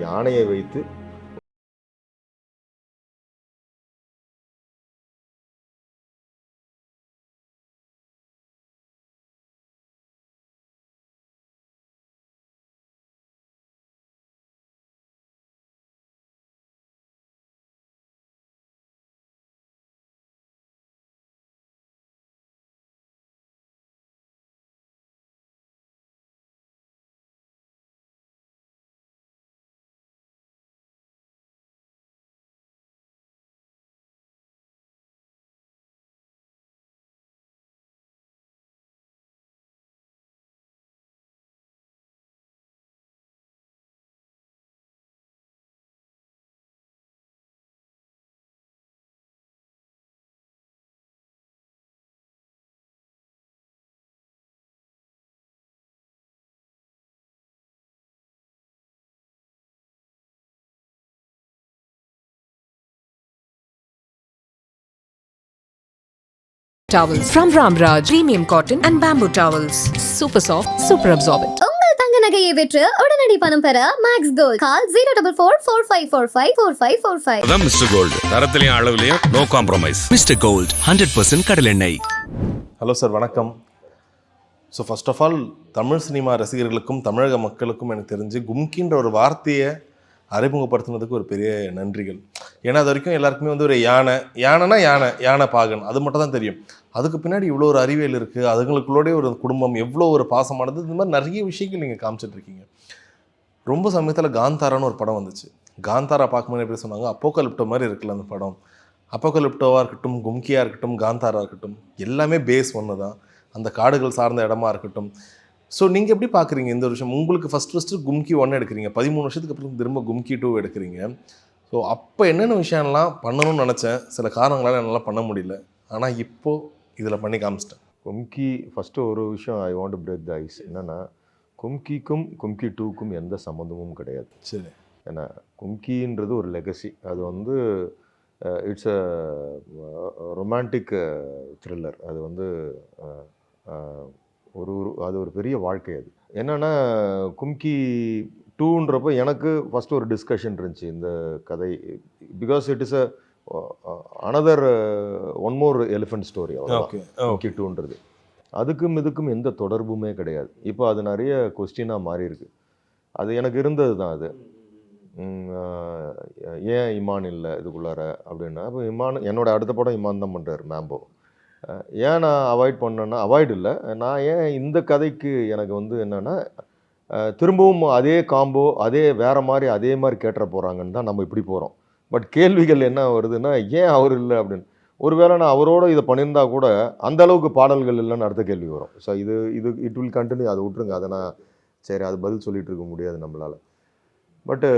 யானையை வைத்து Towels. From Ramraj, premium cotton and bamboo towels. Super soft, super absorbent. உங்கள் தங்க நகையை விற்று உடனடி பணம் பெற max gold call zero double four four five four five four five four five அதான் மிஸ்டர் கோல்டு தரத்திலையும் அளவுலையும் no compromise mister gold hundred percent கடலெண்ணெய் ஹலோ சார் வணக்கம். So first of all Tamil cinema ரசிகர்களுக்கும் தமிழக மக்களுக்கும் எனக்கு தெரிஞ்சு கும்கின்ற ஒரு வார்த்தையை அறிமுகப்படுத்துனதுக்கு ஒரு பெரிய நன்றிகள். ஏன்னா அது வரைக்கும் எல்லாருக்குமே வந்து ஒரு யானை யானைனா யானை யானை பாகன் அது மட்டும் தான் தெரியும். அதுக்கு பின்னாடி இவ்வளோ ஒரு அறிவியல் இருக்குது அதுங்களுக்குள்ளோடைய ஒரு குடும்பம் எவ்வளோ ஒரு பாசமானது இந்த மாதிரி நிறைய விஷயங்கள் நீங்கள் காமிச்சிட்ருக்கீங்க. ரொம்ப சமயத்தில் காந்தாரான்னு ஒரு படம் வந்துச்சு. காந்தாரா பார்க்கும்போது எப்படி சொன்னாங்க அப்போக்கலிப்டோ மாதிரி இருக்குல்ல அந்த படம். அப்போக்கலிப்டோவாக இருக்கட்டும் கும்கியாக இருக்கட்டும் காந்தாரா இருக்கட்டும் எல்லாமே பேஸ் ஒன்று தான் அந்த காடுகள் சார்ந்த இடமா இருக்கட்டும் ஸோ நீங்கள் எப்படி பார்க்குறீங்க இந்த ஒரு விஷயம்? உங்களுக்கு ஃபஸ்ட் ஃபஸ்ட்டு கும்கி ஒன்று எடுக்கிறீங்க. பதிமூணு வருஷத்துக்கு அப்புறம் திரும்ப கும்கி டூ எடுக்கிறீங்க. ஸோ அப்போ என்னென்ன விஷயம்லாம் பண்ணணும்னு நினச்சேன். சில காரணங்களால் என்னால் பண்ண முடியல. ஆனால் இப்போது இதில் பண்ணி காமிச்சிட்டேன். கும்கி ஃபஸ்ட்டு ஒரு விஷயம் I want break the ice என்னென்னா கும்கிக்கும் கும்கி டூக்கும் எந்த சம்மந்தமும் கிடையாது. சரி. ஏன்னா கும்கின்றது ஒரு லெகசி அது வந்து இட்ஸ் அ ரொமான்டிக் த்ரில்லர் அது வந்து ஒரு ஒரு அது ஒரு பெரிய வாழ்க்கை அது. என்னென்னா கும்கி டூன்றப்போ எனக்கு ஃபஸ்ட்டு ஒரு டிஸ்கஷன் இருந்துச்சு இந்த கதை. Because it is a another one more elephant story okay Kumki டூன்றது. அதுக்கும் இதுக்கும் எந்த தொடர்புமே கிடையாது. இப்போ அது நிறைய கொஸ்டினாக மாறி இருக்கு அது எனக்கு இருந்தது தான் அது. ஏன் இமான் இல்லை இதுக்குள்ளார அப்படின்னா அப்போ இமான் என்னோட அடுத்த படம் இமான் தான் பண்ணுறாரு மேம்போ. ஏன் நான் அவாய்ட் பண்ணேன்னா அவாய்டு இல்லை. நான் ஏன் இந்த கதைக்கு எனக்கு வந்து என்னென்னா திரும்பவும் அதே காம்போ அதே வேறு மாதிரி அதே மாதிரி கேட்டுற போகிறாங்கன்னு தான் நம்ம இப்படி போகிறோம் பட் கேள்விகள் என்ன வருதுன்னா ஏன் அவர் இல்லை அப்படின்னு. ஒருவேளை நான் அவரோட இதை பண்ணியிருந்தா கூட அந்த அளவுக்கு பாடல்கள் இல்லைன்னு அடுத்த கேள்வி வரும். ஸோ இது இது இட் வில் கண்டினியூ அதை விட்டுருங்க. அதை நான் சரி அது பதில் சொல்லிகிட்டு இருக்க முடியாது நம்மளால். பட்டு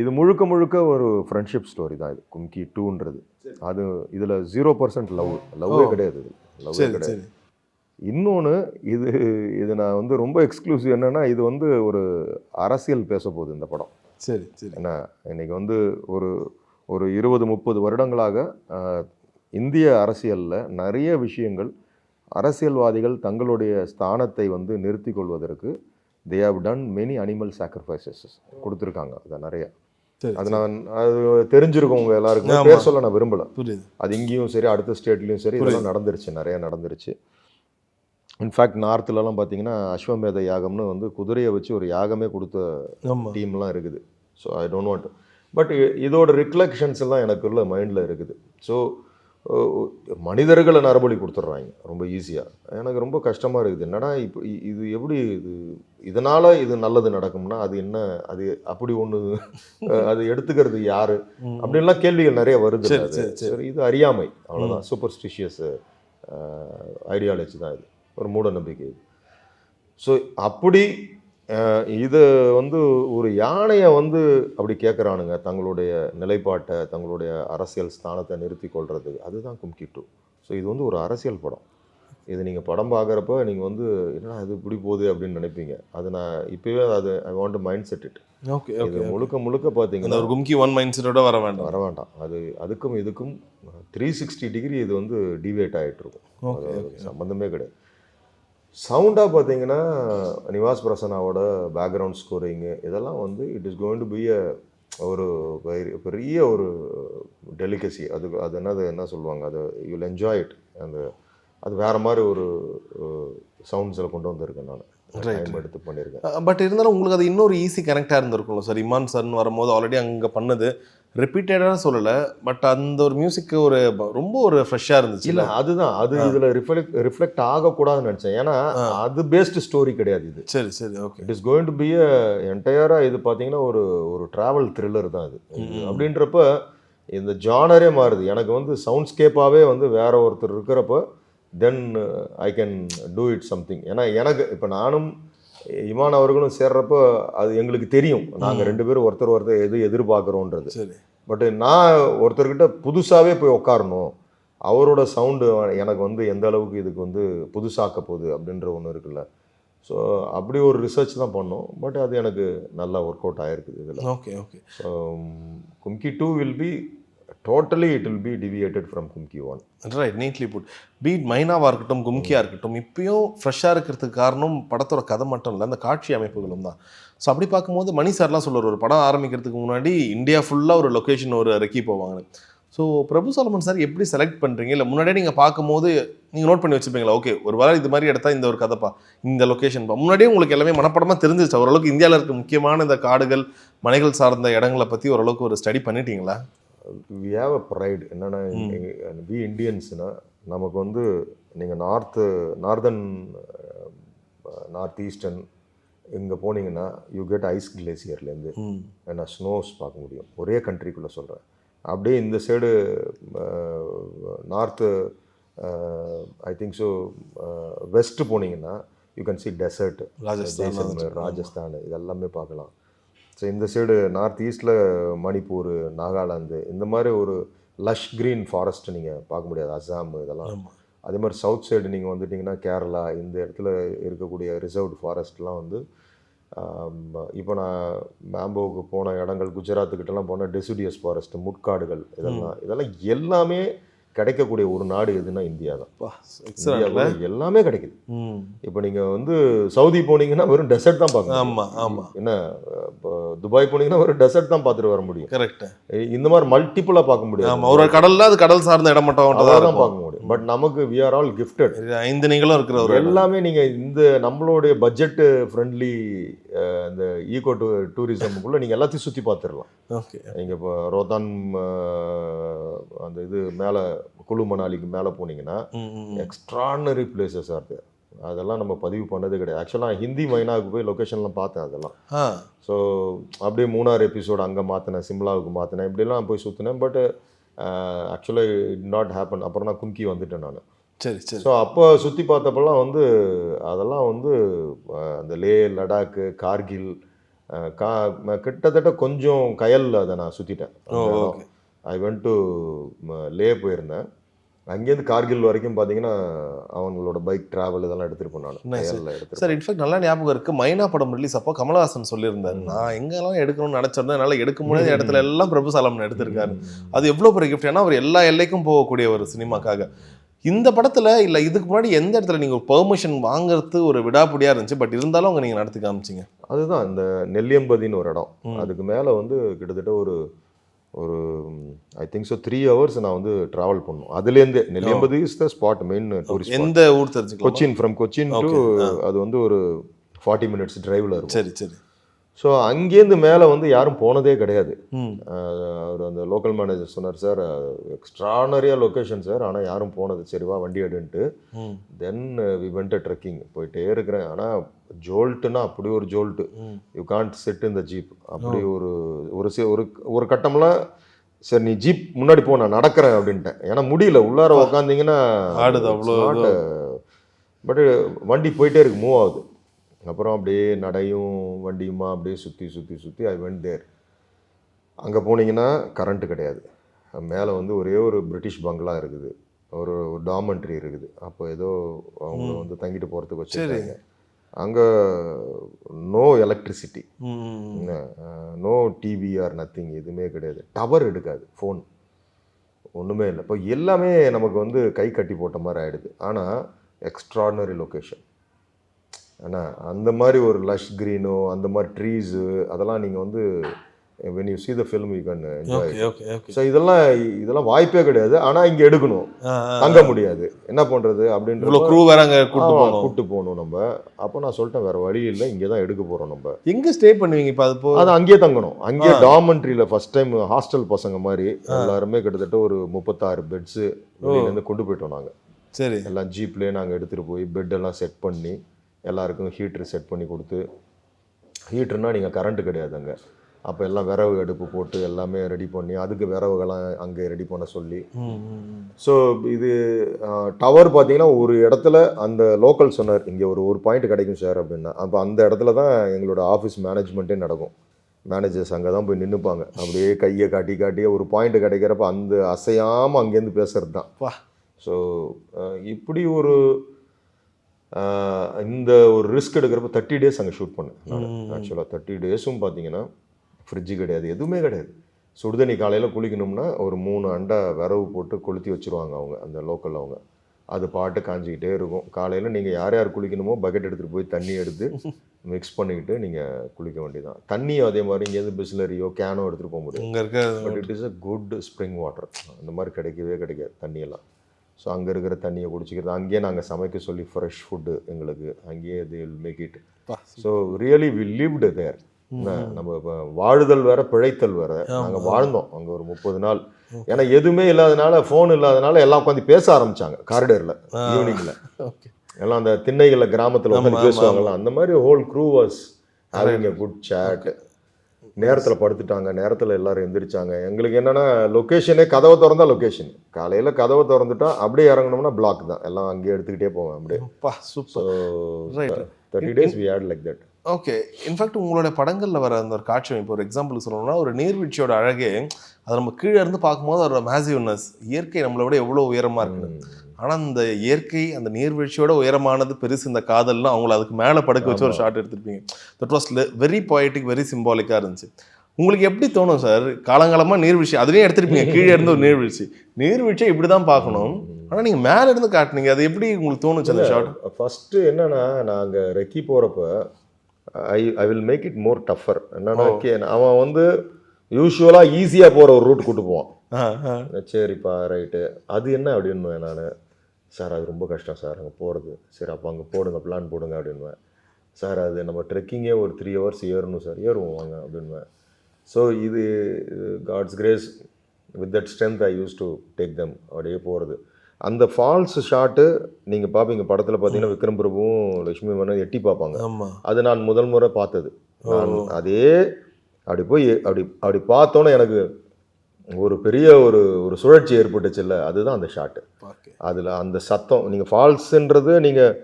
இது முழுக்க முழுக்க ஒரு ஃப்ரெண்ட்ஷிப் ஸ்டோரி தான் இது. கும்கி டூன்றது அது இதில் ஜீரோ பர்சன்ட் லவ் லவ்வே. கிடையாது லவ்வே கிடையாது. இன்னொன்று இது இது நான் வந்து ரொம்ப எக்ஸ்க்ளூசிவ் என்னென்னா இது வந்து ஒரு அரசியல் பேச போகுது இந்த படம். சரி சரி. ஏன்னா இன்னைக்கு வந்து ஒரு ஒரு இருபது முப்பது வருடங்களாக இந்திய அரசியலில் நிறைய விஷயங்கள் அரசியல்வாதிகள் தங்களுடைய ஸ்தானத்தை வந்து நிறுத்திக் கொள்வதற்கு they have done many animal sacrifices கொடுத்துருக்காங்க. அதை நிறைய. அது நான் அது தெரிஞ்சிருக்கும் உங்க எல்லாருக்கும். பேர் சொல்ல நான் விரும்பல. அது இங்கேயும் சரி அடுத்த ஸ்டேட்லேயும் சரி இதெல்லாம் நடந்துருச்சு நிறைய நடந்துருச்சு. இன்ஃபேக்ட் நார்த்துலலாம் பார்த்தீங்கன்னா அஸ்வமேத யாகம்னு வந்து குதிரையை வச்சு ஒரு யாகமே கொடுத்த டீம்லாம் இருக்குது. So I don't want but இதோட ரிஃப்ளெக்ஷன்ஸ் எல்லாம் எனக்குள்ள மைண்டில் இருக்குது. ஸோ மனிதர்களை நரபலி கொடுத்துட்றாங்க. ரொம்ப ஈஸியாக எனக்கு ரொம்ப கஷ்டமாக இருக்குது. என்னடா இப்போ இது எப்படி இது இதனால் இது நல்லது நடக்கும்னா அது என்ன அது அப்படி ஒன்று அது எடுத்துக்கிறது யாரு? அப்படின்லாம் கேள்விகள் நிறைய வருது சரி, இது அறியாமை. அவ்வளோதான் சூப்பர்ஸ்டிஷியஸ் ஐடியாலஜி தான் இது. ஒரு மூட நம்பிக்கை ஸோ அப்படி இது வந்து ஒரு யானையை வந்து அப்படி கேட்குறானுங்க தங்களுடைய நிலைப்பாட்டை தங்களுடைய அரசியல் ஸ்தானத்தை நிறுத்தி கொள்றது அதுதான் கும்கி டூ ஸோ இது வந்து ஒரு அரசியல் படம். இது நீங்கள் படம் பார்க்குறப்ப நீங்கள் வந்து என்னடா அது இப்படி போகுது? அப்படின்னு நினைப்பீங்க. அது நான் இப்போவே அது I want mind set it okay இது ஓகே முழுக்க முழுக்க பார்த்தீங்கன்னா ஒரு கும்கி ஒன் மைண்ட் செட்டோட வர வேண்டாம். வர வேண்டாம். அது அதுக்கும் இதுக்கும் த்ரீ சிக்ஸ்டி டிகிரி இது வந்து டிவேட் ஆகிட்டு இருக்கும். சம்மந்தமே கிடையாது. சவுண்டாக பார்த்தீங்கன்னா நிவாஸ் பிரசன்னாவோட பேக்ரவுண்ட் ஸ்கோரிங்கு இதெல்லாம் வந்து it is going to be a ஒரு பெரிய- பெரிய ஒரு டெலிகசி அது அது என்னது என்ன சொல்லுவாங்க அது யூல் என்ஜாய் இட் அந்த அது வேற மாதிரி ஒரு சவுண்ட்ஸில் கொண்டு வந்திருக்கேன் நான். எடுத்து பண்ணியிருக்கேன் பட் இருந்தாலும் உங்களுக்கு அது இன்னொரு ஈஸி கனெக்டாக இருந்திருக்கும்ல சார் இமான் சார்னு வரும்போது ஆல்ரெடி அங்கே பண்ணது ரிப்பீட்டடாக சொல்லலை பட் அந்த ஒரு மியூசிக்கு ஒரு ரொம்ப ஒரு ஃப்ரெஷ்ஷாக இருந்துச்சு. இல்ல அதுதான். அது இதுல ரிஃப்ளெக்ட் ரிஃப்ளெக்ட் ஆகக்கூடாதுன்னு நினைச்சேன். ஏன்னா. அது பேஸ்ட் ஸ்டோரி கிடையாது இது. சரி சரி okay it is going to be a என்டையரா இது பாத்தீங்கன்னா ஒரு ஒரு டிராவல் த்ரில்லர் தான் இது. அப்படின்றப்ப இந்த ஜானரே மாறுது. எனக்கு வந்து சவுண்ட்ஸ்கேப்பாவே வந்து வேற ஒருத்தர் இருக்கிறப்ப then I can do it something ஏன்னா எனக்கு இப்போ நானும் இமான் அவர்களும் சேர்றப்போ அது எங்களுக்கு தெரியும். நாங்க ரெண்டு பேரும் ஒருத்தர் ஒருத்தர் எது எதிர்பார்க்குறோன்றது. சரி. பட் நான் ஒருத்தர்கிட்ட புதுசாகவே போய் உட்காரணும் அவரோட சவுண்டு எனக்கு வந்து எந்த அளவுக்கு இதுக்கு வந்து புதுசாக்க போகுது அப்படின்ற ஒன்று இருக்குல்ல. ஸோ அப்படி ஒரு ரிசர்ச் தான் பண்ணோம். பட் அது எனக்கு நல்லா ஒர்க் அவுட் ஆயிருக்குது இதில். Okay okay so Kumki two will be totally it will be deviated from Kumki one right neatly put beat மைனாவாக இருக்கட்டும் கும்கியாக இருக்கட்டும் இப்பயும் ஃப்ரெஷ்ஷாக இருக்கிறதுக்கு காரணம் படத்தோட கதை மட்டும் இல்லை அந்த காட்சி அமைப்புகளும் தான். ஸோ அப்படி பார்க்கும்போது மணி சார்லாம் சொல்லுவார் ஒரு படம் ஆரம்பிக்கிறதுக்கு முன்னாடி இந்தியா ஃபுல்லாக ஒரு லொக்கேஷன் ஒரு ரெக்கி போவாங்க ஸோ பிரபு சாலமன் சார் எப்படி செலக்ட் பண்ணுறீங்க இல்லை முன்னாடியே நீங்கள் பார்க்கும்போது நீங்கள் நோட் பண்ணி வச்சுருப்பீங்களா ஓகே ஒரு வேலை இது மாதிரி எடுத்தால் இந்த ஒரு கதைப்பா இந்த லொக்கேஷன் பா. முன்னாடியே உங்களுக்கு எல்லாமே மனப்படமாக தெரிஞ்சிச்சு ஓரளவுக்கு இந்தியாவில் இருக்க முக்கியமான இந்த காடுகள் மலைகள் சார்ந்த இடங்களை பற்றி ஓரளவுக்கு ஒரு ஸ்டடி பண்ணிட்டீங்களா? வி ஹேவ் அ ப்ரைட் என்னென்னா வி இண்டியன்ஸ்னா நமக்கு வந்து நீங்கள் நார்த்து நார்தன் நார்த் ஈஸ்டர்ன் இங்கே போனீங்கன்னா யூ கெட் ஐஸ் கிளேசியர்லேருந்து ஏன்னா ஸ்னோஸ் பார்க்க முடியும். ஒரே கண்ட்ரிக்குள்ளே சொல்கிறேன் அப்படியே இந்த side north I think so west போனீங்கன்னா you can see desert Rajasthan Rajasthan இதெல்லாமே பார்க்கலாம். ஸோ இந்த சைடு நார்த் ஈஸ்டில் மணிப்பூர் நாகாலாந்து இந்த மாதிரி ஒரு லஷ் க்ரீன் ஃபாரஸ்ட் நீங்கள் பார்க்க முடியாது. அஸ்ஸாம் இதெல்லாம். அதே மாதிரி சவுத் சைடு நீங்கள் வந்துட்டிங்கன்னா கேரளா இந்த இடத்துல இருக்கக்கூடிய ரிசர்வ்டு ஃபாரஸ்ட்லாம் வந்து இப்போ நான் மேம்போவுக்கு போன இடங்கள் குஜராத்துக்கிட்டலாம் போனால் டெசிடியஸ் ஃபாரஸ்ட் முட்காடுகள் இதெல்லாம் இதெல்லாம் எல்லாமே கிடைக்கக்கூடிய ஒரு நாடு எதுன்னா இந்தியா தான். எல்லாமே கிடைக்குது. இப்போ நீங்கள் வந்து சவுதி போனீங்கன்னா வெறும் டெசர்ட் தான் பார்க்க முடியும். ஆமா ஆமா. என்ன இப்போ துபாய் போனீங்கன்னா வெறும் டெசர்ட் தான் பார்த்துட்டு வர முடியும். கரெக்ட் இந்த மாதிரி மல்டிப்புளாக பார்க்க முடியாது. ஆமா ஒரு கடல்ல அது கடல் சார்ந்த இடம் மட்டும் தான் பார்க்க முடியும். பட் நமக்கு வி ஆர் ஆல் கிஃப்டட் ஐந்து நீங்களும் இருக்கிற. எல்லாமே நீங்க இந்த நம்மளுடைய பட்ஜெட் ஃப்ரெண்ட்லி இந்த ஈகோ டூ டூரிசமுக்குள்ள நீங்க எல்லாத்தையும் சுத்தி பார்த்துடலாம். ஓகே. நீங்க இப்போ ரோதான் அந்த இது மேல குழு மணாலிக்கு மேல போனீங்கன்னா. எக்ஸ்ட்ரானரி பிளேசஸ் ஆர் அதெல்லாம் நம்ம பதிவு பண்ணது கிடையாது. ஆக்சுவலாக ஹிந்தி மைனாவுக்கு போய் லொக்கேஷன்லாம் பார்த்தேன் அதெல்லாம். ஸோ அப்படியே மூணாறு எபிசோடு அங்கே மாற்றினேன் சிம்லாவுக்கு மாற்றினேன் இப்படிலாம் போய் சுற்றினேன் பட் ஆக்சுவலாக இட் நாட் ஹேப்பன் அப்புறம் நான் கும்கி வந்துட்டேன் நான். சரி சரி. ஸோ அப்போ சுற்றி பார்த்தப்பெல்லாம் வந்து அதெல்லாம் வந்து அந்த லே லடாக்கு கார்கில் கா கிட்டத்தட்ட கொஞ்சம் கயலில் அதை நான் சுற்றிட்டேன் ஐ வென்ட் டு லே போயிருந்தேன். அங்கேருந்து கார்கில் வரைக்கும் பார்த்தீங்கன்னா அவங்களோட பைக் டிராவல் இதெல்லாம். கயலில் எடுத்துகிட்டு சார் இன்ஃபேக்ட் நல்லா ஞாபகம் இருக்கு. மைனா படம் ரிலீஸ் அப்போ கமலஹாசன் சொல்லியிருந்தாரு. நான் எங்கெல்லாம் எடுக்கணும்னு நினைச்சிருந்தேன் என்னால எடுக்க முடியாத இடத்துல எல்லாம் பிரபு சாலமன் எடுத்திருக்காரு அது எவ்வளவு பெரிய கிஃப்ட் ஏன்னா அவர் எல்லா எல்லைக்கும் போகக்கூடிய ஒரு சினிமாக்காக. இந்த படத்துல இல்ல இதுக்கு முன்னாடி எந்த இடத்துல நீங்க பெர்மிஷன் வாங்குறது ஒரு விடாப்பிடியா இருந்துச்சு? பட் இருந்தாலும் அவங்க நீங்க நடத்தி காமிச்சீங்க. அதுதான் இந்த நெல்லியம்பதின்னு ஒரு இடம். அதுக்கு மேலே வந்து கிட்டத்தட்ட ஒரு ஒரு I think so three hours நான் வந்து ட்ராவல் பண்ணணும் அதுலேருந்தே Nelliyampathy is the spot main tourist எந்த ஊர் தெரிஞ்சுக்கலாம்? கொச்சின் ஃப்ரம் கொச்சின் டு அது வந்து ஒரு ஃபார்ட்டி மினிட்ஸ் டிரைவில் இருக்கும் சரி சரி. ஸோ அங்கேருந்து மேலே வந்து யாரும் போனதே கிடையாது. அவர் அந்த லோக்கல் மேனேஜர் சொன்னார் சார் எக்ஸ்ட்ரானரியாக லொக்கேஷன் சார். ஆனால் யாரும் போனது. சரி வா வண்டி எடுன்ட்டு. தென் வி வெண்ட் ட்ரெக்கிங் போயிட்டே இருக்கிறேன். ஆனால் ஜோல்ட்டுனா அப்படி ஒரு ஜோல்ட்டு. யூ காண்ட் செட் இந்த ஜீப் அப்படி ஒரு ஒரு சி ஒரு ஒரு கட்டம்லாம் சரி நீ ஜீப் முன்னாடி போ நான் நடக்கிறேன். அப்படின்ட்டேன். ஏன்னா முடியல. உள்ளார உக்காந்தீங்கன்னா பட் வண்டி போயிட்டே இருக்கு மூவ் ஆகுது. அப்புறம் அப்படியே நடையும் வண்டியுமா அப்படியே சுற்றி சுற்றி சுற்றி ஐ வெண்ட் தேர் அங்கே போனீங்கன்னா கரண்ட் கிடையாது. மேலே வந்து ஒரே ஒரு பிரிட்டிஷ் பங்களா இருக்குது. ஒரு டாமண்ட்ரி இருக்குது. அப்போ ஏதோ அவங்க வந்து தங்கிட்டு போகிறதுக்கு வச்சுருக்காங்க. அங்கே no electricity no TV or nothing எதுவுமே கிடையாது. டவர் எடுக்காது ஃபோன் ஒன்றுமே இல்லை. இப்போ எல்லாமே நமக்கு வந்து கை கட்டி போட்ட மாதிரி ஆயிடுது. ஆனால் எக்ஸ்ட்ராடினரி லொக்கேஷன் ஆனால் அந்த மாதிரி ஒரு லஷ் க்ரீனோ அந்த மாதிரி ட்ரீஸு அதெல்லாம் நீங்கள் வந்து when you see the film you can enjoy okay okay okay so இதெல்லாம் இதெல்லாம் வாய்ப்பே கிடையாது. ஆனா இங்க எடுக்கணும். தங்க முடியாது. என்ன பண்றது அப்படின்ற க்ரூ வேற அங்க கூட்டு போகணும். கூட்டு போகணும் நம்ம. அப்போ நான் சொல்லிட்டேன் வேற வழி இல்லை. இங்கே தான் எடுக்க போறோம் நம்ம. எங்க ஸ்டே பண்ணுவீங்க இப்போ அது போ? அது அங்கேயே தங்கணும். அங்கேயே டாமெண்ட்ரியில ஃபர்ஸ்ட் டைம் ஹாஸ்டல் பசங்க மாதிரி எல்லாருமே கிட்டத்தட்ட ஒரு முப்பத்தாறு பெட்ஸ் இருந்து கொண்டு போயிட்டோம் நாங்க. சரி. எல்லாம் ஜீப்லேயே நாங்கள் எடுத்துகிட்டு போய் பெட் எல்லாம் செட் பண்ணி எல்லாருக்கும் ஹீட்ரு செட் பண்ணி கொடுத்து ஹீட்டர்னா நீங்கள் கரண்ட்டு கிடையாது அங்கே அப்போ எல்லாம் விறகு அடுப்பு போட்டு எல்லாமே ரெடி பண்ணி அதுக்கு விறகுகள்லாம் அங்கே ரெடி பண்ண சொல்லி. ஸோ இது டவர் பார்த்தீங்கன்னா ஒரு இடத்துல அந்த லோக்கல் சொன்னார் இங்கே ஒரு ஒரு பாயிண்ட் கிடைக்கும் சார் அப்படின்னா. அப்போ அந்த இடத்துல தான் எங்களோட ஆஃபீஸ் மேனேஜ்மெண்ட்டே நடக்கும். மேனேஜர்ஸ் அங்கே தான் போய் நின்றுப்பாங்க அப்படியே கையை காட்டி காட்டி ஒரு பாயிண்ட் கிடைக்கிறப்ப அந்த அசையாமல் அங்கேருந்து பேசுறது தான் வா ஸோ இப்படி ஒரு இந்த ஒரு ரிஸ்க் எடுக்கிறப்ப தேர்ட்டி டேஸ் அங்கே ஷூட் பண்ணேன் ஆக்சுவலாக தேர்ட்டி டேஸும் பார்த்தீங்கன்னா ஃப்ரிட்ஜு கிடையாது எதுவுமே கிடையாது. சுடுதண்ணி காலையில் குளிக்கணும்னா ஒரு மூணு அண்டை விரவு போட்டு கொளுத்தி வச்சுருவாங்க அவங்க அந்த லோக்கல் அவங்க. அது பாட்டு காஞ்சிக்கிட்டே இருக்கும். காலையில் நீங்கள் யார் யார் குளிக்கணுமோ பக்கெட் எடுத்துகிட்டு போய் தண்ணி எடுத்து மிக்ஸ் பண்ணிக்கிட்டு நீங்கள் குளிக்க வேண்டியதான் தண்ணியும் அதே மாதிரி இங்கேருந்து பிஸ்லரியோ கேனோ எடுத்துகிட்டு போக இருக்க but it is a good spring water அந்த மாதிரி கிடைக்கவே கிடைக்காது தண்ணியெல்லாம். ஸோ அங்கே இருக்கிற தண்ணியை குடிச்சிக்கிறது. அங்கேயே நாங்கள் சமைக்க சொல்லி ஃப்ரெஷ் ஃபுட்டு எங்களுக்கு. அங்கேயே இது make it. So really we lived there நம்ம இப்ப வாழுதல் வேற பிழைத்தல் வேற. நாங்கள் வாழ்ந்தோம் அங்கே ஒரு முப்பது நாள். ஏன்னா எதுவுமே இல்லாதனால ஃபோன் இல்லாதனால எல்லாம் உட்காந்து பேச ஆரம்பிச்சாங்க காரிடரில் ஈவினிங்கில் ஓகே. எல்லாம் அந்த திண்ணைகளில் கிராமத்தில் உட்காந்து ஆமா, பேசுவாங்கல்ல அந்த மாதிரி whole crew was having a good chat நேரத்தில் படுத்துட்டாங்க நேரத்தில் எல்லாரும் எந்திரிச்சாங்க. எங்களுக்கு என்னன்னா லொக்கேஷனே கதவை திறந்தா லொக்கேஷன் காலையில் கதவை திறந்துட்டா அப்படியே இறங்கணும்னா பிளாக் தான். எல்லாம் அங்கேயே எடுத்துக்கிட்டே போவேன் அப்படியே. Super thirty days we had like that okay in fact உங்களோட படங்கள்ல வர அந்த ஒரு காட்சி இப்போ ஒரு எக்ஸாம்பிள் சொல்லணும்னா ஒரு நீர்வீழ்ச்சியோட அழகே அதை நம்ம கீழே இருந்து பார்க்கும்போது அதோட மேசிவ்னஸ் இயற்கை நம்மளை விட எவ்வளோ உயரமா இருக்குது ஆனா அந்த இயற்கை அந்த நீர்வீழ்ச்சியோட உயரமானது பெருசு இந்த காதல்னு அவங்கள அதுக்கு மேலே படுக்க வச்சு ஒரு shot எடுத்திருப்பீங்க. That was very poetic very சிம்பாலிக்காக இருந்துச்சு. உங்களுக்கு எப்படி தோணும் சார் காலங்காலமா நீர்வீழ்ச்சி அதுலயும் எடுத்திருப்பீங்க. கீழே இருந்து ஒரு நீர்வீழ்ச்சி. நீர்வீழ்ச்சியை இப்படி தான் பார்க்கணும் ஆனா நீங்க மேல இருந்து காட்டுனீங்க. அது எப்படி உங்களுக்கு தோணுச்சு அந்த ஷாட் ஃபஸ்ட்டு என்னன்னா நாங்கள் ரெக்கி போகிறப்ப I I will make it more tougher என்னன்னா அவன் வந்து யூஸ்வலாக ஈஸியாக போகிற ஒரு ரூட் கூட்டு போவான். சரிப்பா ரைட்டு அது என்ன அப்படின்னு நான் சார் அது ரொம்ப கஷ்டம் சார் அங்கே போகிறது சரி அப்போ அங்கே போடுங்க பிளான் போடுங்க அப்படின்வேன் சார் அது நம்ம ட்ரெக்கிங்கே ஒரு த்ரீ ஹவர்ஸ் ஏறணும் சார் ஏறுவோம் வாங்க அப்படின்வேன் ஸோ இது God's grace with that strength I use to take them அப்படியே போகிறது அந்த ஃபால்ஸ் ஷாட்டு நீங்கள் பார்ப்பீங்க படத்தில் பார்த்தீங்கன்னா விக்ரம் பிரபுவும் லட்சுமி மேனன் எட்டி பார்ப்பாங்க அது நான் முதல் முறை பார்த்தது. நான் அதே அப்படி போய் அப்படி அப்படி பார்த்தோன்னே எனக்கு ஒரு பெரிய ஒரு ஒரு சுழற்சி ஏற்பட்டுச்சுல்ல அதுதான் அந்த ஷாட்டு அதில் அந்த சத்தம் நீங்கள் ஃபால்ஸுன்றது நீங்கள்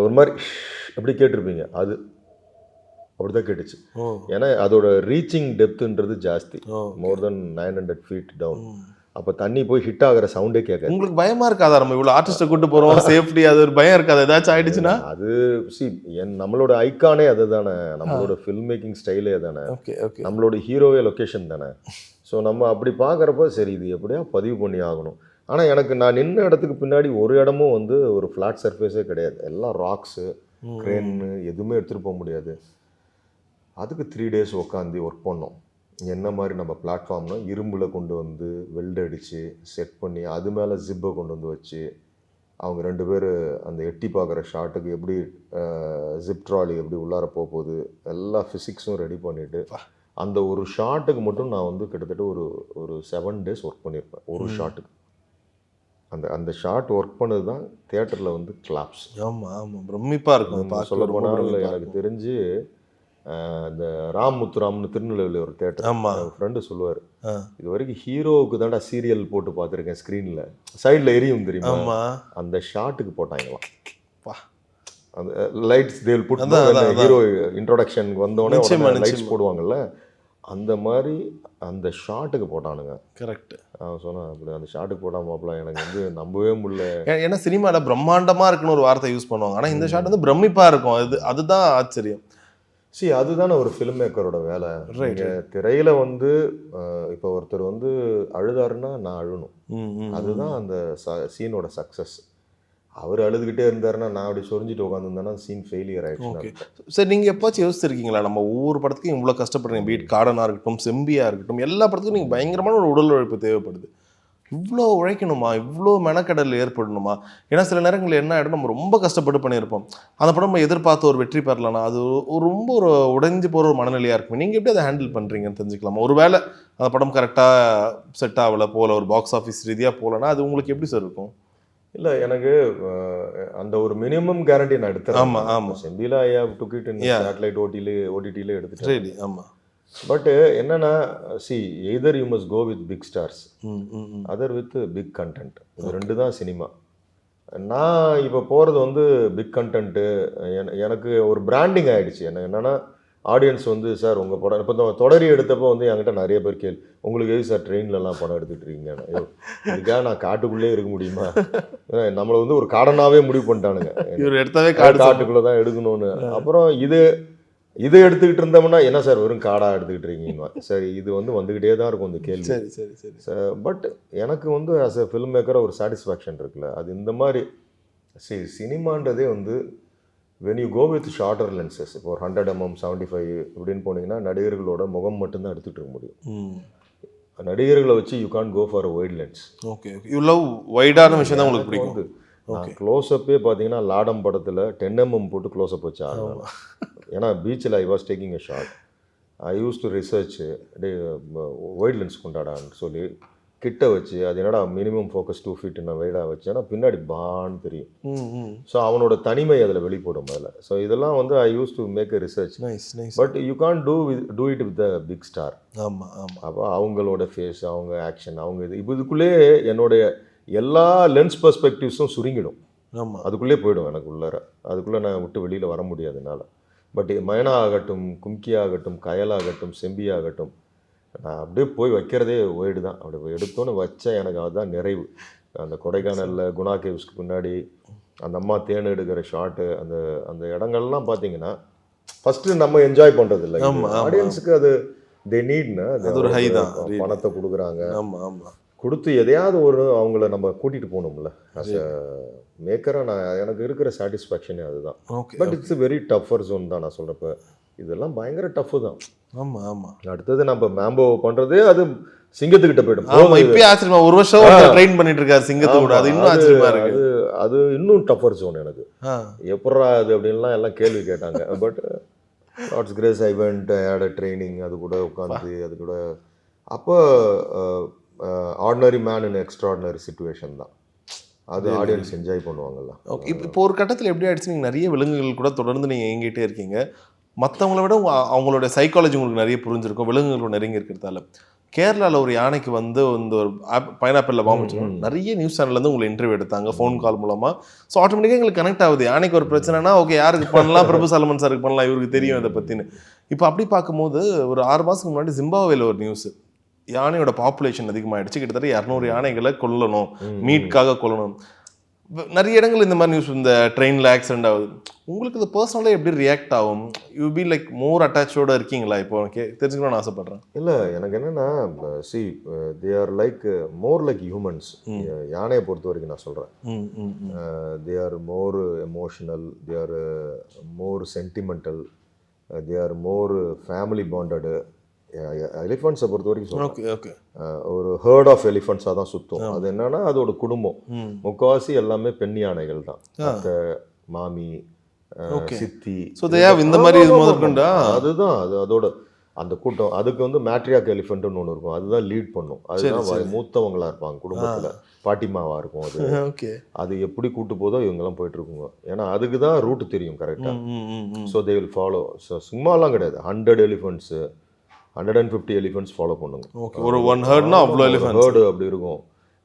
ஒரு மாதிரி அப்படி கேட்டிருப்பீங்க. அது அப்படி தான் கேட்டுச்சு ஏன்னா அதோட ரீச்சிங் டெப்த்துன்றது ஜாஸ்தி. More then nine hundred feet down அப்போ தண்ணி போய் ஹிட் ஆகிற சவுண்டே கேட்காது. உங்களுக்கு பயமா இருக்காதா? நம்ம இவ்வளவு ஆர்டிஸ்ட கூட்டு போறோம் சேஃப்டி அது ஒரு பயம் இருக்காது? ஏதாச்சும் ஆயிடுச்சுன்னா? அது சி என் நம்மளோட ஐக்கானே அதுதானே. நம்மளோட ஃபில்ம் மேக்கிங் ஸ்டைலே தானே. நம்மளோட ஹீரோவே லொக்கேஷன் தானே. ஸோ நம்ம அப்படி பார்க்குறப்ப சரி இது எப்படியா பதிவு பண்ணி ஆகணும். ஆனால் எனக்கு நான் நின்ன இடத்துக்கு பின்னாடி ஒரு இடமும் வந்து ஒரு ஃப்ளாட் சர்ஃபேஸே கிடையாது. எல்லாம் ராக்ஸு க்ரேன்னு எதுவுமே எடுத்துகிட்டு போக முடியாது. அதுக்கு த்ரீ டேஸ் உட்காந்து ஒர்க் பண்ணோம். என்ன மாதிரி நம்ம பிளாட்ஃபார்ம்னா இரும்பில் கொண்டு வந்து வெல்ட் அடித்து செட் பண்ணி அது மேலே ஜிப்பை கொண்டு வந்து வச்சு அவங்க ரெண்டு பேர் அந்த எட்டி பார்க்குற ஷாட்டுக்கு எப்படி ஜிப் ட்ராலி எப்படி உள்ளார போக போகுது எல்லா ஃபிசிக்ஸும் ரெடி பண்ணிவிட்டு அந்த ஒரு ஷாட்டுக்கு மட்டும் நான் வந்து கிட்டத்தட்ட ஒரு ஒரு செவன் டேஸ் ஒர்க் பண்ணியிருப்பேன். ஒரு ஷாட்டுக்கு. அந்த அந்த ஷாட் ஒர்க் பண்ணது தான் தேட்டரில் வந்து கிளாப்ஸ் ஆமா ஆமா. பிரமிப்பா இருக்கும். சொல்ல போனால் எனக்கு. தெரிஞ்சு இந்த ராம் முத்துராம்னு திருநெல்வேலியில் ஒரு தேட்டர் ஆமா. ஃப்ரெண்டு சொல்லுவார். இது வரைக்கும் ஹீரோவுக்கு தான்டா சீரியல் போட்டு பார்த்துருக்கேன் ஸ்க்ரீனில் சைடில் எரியும் தெரியுமா? ஆமா. அந்த ஷாட்டுக்கு போட்டாங்களாம். அந்த லைட்ஸ் தேல் புட். ஹீரோ இன்ட்ரோடக்ஷனுக்கு வந்தோடனே லைட்ஸ். போடுவாங்கல்ல? அந்த மாதிரி அந்த ஷாட்டுக்கு போட்டானுங்க. கரெக்ட் அவன் சொன்னான் அப்படி அந்த ஷாட்டுக்கு போடாமப்பல எனக்கு வந்து நம்பவே முடியல. ஏன்னா சினிமால பிரம்மாண்டமா இருக்குன்னு ஒரு வார்த்தை யூஸ் பண்ணுவாங்க. ஆனா இந்த ஷாட் வந்து பிரமிப்பா இருக்கும். அது அதுதான் ஆச்சரியம். சி அதுதானே ஒரு ஃபில்ம் மேக்கரோட வேலை திரையில வந்து இப்போ ஒருத்தர் வந்து அழுதாருன்னா நான் அழணும் அதுதான் அந்த சீனோட சக்ஸஸ் அவர் அழுதுகிட்டே இருந்தாருன்னா நான் அப்படி சொரிஞ்சிட்டு உட்காந்துருந்தேன்னா சீன் ஃபெயிலியர் ஓகே ஆயிடுச்சு சரி நீங்கள் எப்போச்சும் யோசிச்சிருக்கீங்களா? நம்ம ஒவ்வொரு படத்துக்கும் இவ்வளோ கஷ்டப்படுறீங்க. பீட் காடனாக இருக்கட்டும் செம்பியாக இருக்கட்டும் எல்லா படத்துக்கும் நீங்கள் பயங்கரமான ஒரு உடல் உழைப்பு தேவைப்படுது. இவ்வளோ உழைக்கணுமா? இவ்வளோ மெனக்கடல் ஏற்படணுமா? ஏன்னா சில நேரங்களில் என்ன ஆகிடும் நம்ம ரொம்ப கஷ்டப்பட்டு பண்ணியிருப்போம். அந்த படம் நம்ம எதிர்பார்த்த ஒரு வெற்றி பெறலனா அது ஒரு ரொம்ப ஒரு உடைஞ்சு போகிற ஒரு மனநிலையாக இருக்கும். நீங்கள் எப்படி அதை ஹேண்டில் பண்ணுறீங்கன்னு தெரிஞ்சுக்கலாமா? ஒருவேளை அந்த படம் கரெக்டாக செட் ஆகலை போகல ஒரு பாக்ஸ் ஆஃபீஸ் ரீதியாக போகலன்னா அது உங்களுக்கு எப்படி சார் இருக்கும்? இல்ல எனக்கு அந்த ஒரு மினிமம் கேரண்டி நான் எடுத்தேன் ஆமா, ஆமா. செம்பிலா ஐயா டுக்கிட் Yeah. சேட்டலைட் ஓட்டில ஓடிடில எடுத்துட்டேன் சரி ஆமாம் பட் என்னன்னா see either you must go with big stars other with big content இது ரெண்டு தான் சினிமா நான் இப்போ போகிறது வந்து பிக் கண்டென்ட்டு எனக்கு ஒரு பிராண்டிங் ஆயிடுச்சு. என்ன என்னன்னா ஆடியன்ஸ் வந்து சார் உங்கள் படம் இப்போ தொடரி எடுத்தப்போ வந்து என்கிட்ட நிறைய பேர் கேள்வி உங்களுக்கு எது சார் ட்ரெயின்லலாம் படம் எடுத்துட்டு இருக்கீங்க? இதுக்காக நான் காட்டுக்குள்ளே இருக்க முடியுமா? நம்மளை வந்து ஒரு காடனாவே முடிவு பண்ணிட்டானுங்க. இவர் எடுத்தாவே காடு காட்டுக்குள்ளே தான் எடுக்கணும்னு. அப்புறம் இது இது எடுத்துக்கிட்டு இருந்தோம்னா என்ன சார் வெறும் காடா எடுத்துக்கிட்டு இருக்கீங்க சரி இது வந்து வந்துக்கிட்டே தான் இருக்கும் இந்த கேள்வி. சரி சரி சரி. பட் எனக்கு வந்து ஆஸ் எ ஃபில்ம் மேக்கர் ஒரு சாட்டிஸ்ஃபேக்ஷன் இருக்குல்ல. அது இந்த மாதிரி சி சினிமான்றதே வந்து when you go with shorter lenses இப்போ ஒரு ஹண்ட்ரட் எம்எம் செவன்ட்டி ஃபைவ் இப்படின்னு போனீங்கன்னா நடிகர்களோட முகம் மட்டும்தான் எடுத்துகிட்டு இருக்க முடியும். நடிகர்களை வச்சு you can go for wide lens okay okay இவ்வளோ வைடான விஷயம் தான் உங்களுக்கு பிடிக்கும். க்ளோஸ்அப்பே பார்த்தீங்கன்னா லாடம் படத்தில் டென் எம்எம் போட்டு க்ளோஸ்அப் வச்சு ஆடணும் ஏன்னா பீச்சில் I was taking a shot I use to research the wide lens கொண்டாடான்னு சொல்லி கிட்ட வச்சு அது என்னடா மினிமம் ஃபோக்கஸ் டூ ஃபீட் நான் வைடாக வச்சேன்னா பின்னாடி பான்னு தெரியும். ஸோ அவனோட தனிமை அதில் வெளிப்படும் அதில். ஸோ இதெல்லாம் வந்து I use to make research nice nice but you can do with do it with the big star ஆமாம் ஆமாம் அப்போ அவங்களோட ஃபேஸ் அவங்க ஆக்ஷன் அவங்க இது இப்போ இதுக்குள்ளேயே என்னுடைய எல்லா லென்ஸ் பெர்ஸ்பெக்டிவ்ஸும் சுருங்கிடும். ஆமாம் அதுக்குள்ளே போயிடும் எனக்கு உள்ளார. அதுக்குள்ளே நான் விட்டு வெளியில் வர முடியாது என்னால். பட் மைனா ஆகட்டும் கும்கி ஆகட்டும் கயல் ஆகட்டும் செம்பி ஆகட்டும் நான் அப்படியே போய் வைக்கிறதே ஒய்டு தான். அப்படி போய் எடுத்தோன்னு வச்ச எனக்கு அதுதான் நிறைவு. அந்த கொடைக்கானலில் குணா கேவ்ஸ்க்கு பின்னாடி அந்த அம்மா தேன் எடுக்கிற ஷாட்டு அந்த அந்த இடங்கள்லாம் பார்த்தீங்கன்னா ஃபஸ்ட்டு நம்ம என்ஜாய் பண்ணுறது இல்லை. ஆடியன்ஸுக்கு அது தே நீட்னு அது ஒரு high தான். பணத்தை கொடுக்குறாங்க. ஆமாம் ஆமாம் கொடுத்து எதையாவது ஒரு அவங்கள நம்ம கூட்டிகிட்டு போகணும்ல. அஸ் மேக்கராக நான் எனக்கு இருக்கிற சாட்டிஸ்ஃபேக்ஷனே அதுதான். But it's very tougher zone தான் நான் சொல்கிறப்ப இதெல்லாம் பயங்கர டஃப்பு தான். ஆமாம் ஆமாம் அடுத்தது நம்ம மேம்போ பண்ணுறதே அது சிங்கத்துக்கிட்ட போயிடும். ஆமாம். இப்பயே ஆச்சரியமா ஒரு வருஷம் ட்ரெயின் பண்ணிட்டு இருக்காரு சிங்கத்து கூட அது இன்னும் ஆச்சரியமா இருக்கு. அது அது இன்னும் டஃபர் ஜோன் எனக்கு. ஆ. எப்பட்றா அது அப்படின்லாம் எல்லாம் கேள்வி கேட்டாங்க. But God's grace I went at training அது கூட உட்காந்து அது கூட. அப்போ ordinary man in extraordinary situation தான். அது ஆடியன்ஸ் என்ஜாய் பண்ணுவாங்கல்ல. ஓகே இப்போ ஒரு கட்டத்தில் எப்படி ஆயிடுச்சு நீங்கள் நிறைய விலங்குகள் கூட தொடர்ந்து நீங்கள் இயங்கிட்டே இருக்கீங்க. மற்றவங்கள விட அவங்களோட சைக்காலஜி உங்களுக்கு நிறைய புரிஞ்சிருக்கும் விலங்குகளோட நெருங்கி இருக்கிறதால. கேரளாவில் ஒரு யானைக்கு வந்து இந்த ஒரு பைனாப்பிளில் பாம்பு வச்சிருக்கோம் நிறைய நியூஸ் சேனல்லேருந்து உங்களை இன்டர்வியூ எடுத்தாங்க ஃபோன் கால் மூலமாக ஸோ ஆட்டோமேட்டிக்காக எங்களுக்கு கனெக்ட் ஆகுது. யானைக்கு ஒரு பிரச்சனைனா ஓகே யாருக்கு பண்ணலாம்? பிரபு சாலமன் சாருக்கு பண்ணலாம் இவருக்கு தெரியும் இதை பற்றின்னு இப்போ அப்படி பார்க்கும்போது ஒரு ஆறு மாதத்துக்கு முன்னாடி ஜிம்பாவேல ஒரு நியூஸ் யானையோட பாப்புலேஷன் அதிகமாகிடுச்சு கிட்டத்தட்ட இரநூறு யானைகளை கொல்லணும். மீட்காக கொல்லணும். நிறைய இடங்கள் இந்த மாதிரி நியூஸ் இந்த ட்ரெயினில் ஆக்சிடென்ட் ஆகுது. உங்களுக்கு இது பர்சனலாக எப்படி ரியாக்ட் ஆகும்? யூ பி லைக் மோர் அட்டாச்சோட இருக்கீங்களா? இப்போ கே தெரிஞ்சுக்கணும்னு ஆசைப்பட்றேன். இல்லை எனக்கு என்னென்னா see they are like more like humans யானையை பொறுத்த வரைக்கும் நான் சொல்கிறேன் they are more emotional they are more sentimental they are more family bonded எலிஃபண்ட்ஸை பொறுத்த வரைக்கும் ஓகே ஓகே ஒரு ஹேர்ட் ஆஃப் எலிஃபண்ட்ஸாக தான் சுற்றும் அது என்னன்னா அதோட குடும்பம். ம். முக்காவாசி எல்லாமே பெண் யானைகள் தான். அத்தை மாமி. சித்தி. Have இந்த மாதிரி இது முதற்கொண்டா? அதுதான் அது அதோட அந்த கூட்டம். அதுக்கு வந்து மேட்ரியாக் எலிஃபென்ட்னு ஒன்று இருக்கும். அதுதான் லீட் பண்ணும். அதுதான் மூத்தவங்களா இருப்பாங்க குடும்பத்துல. பாட்டிமாவா இருக்கும் அது. ஓகே அது எப்படி கூட்டு போதோ இவங்கெல்லாம் போயிட்டு இருக்குங்க. ஏன்னா அதுக்கு தான் ரூட் தெரியும் கரெக்டாக so they will follow so சும்மாலாம் கிடையாது. Hundred elephants hundred and fifty elephants follow பண்ணுங்க. ஓகே ஒரு ஒன் ஹர்ட்னா அவ்வளோ எலிஃபென்ட்ஸ் ஹேர்டு அப்படி இருக்கும்.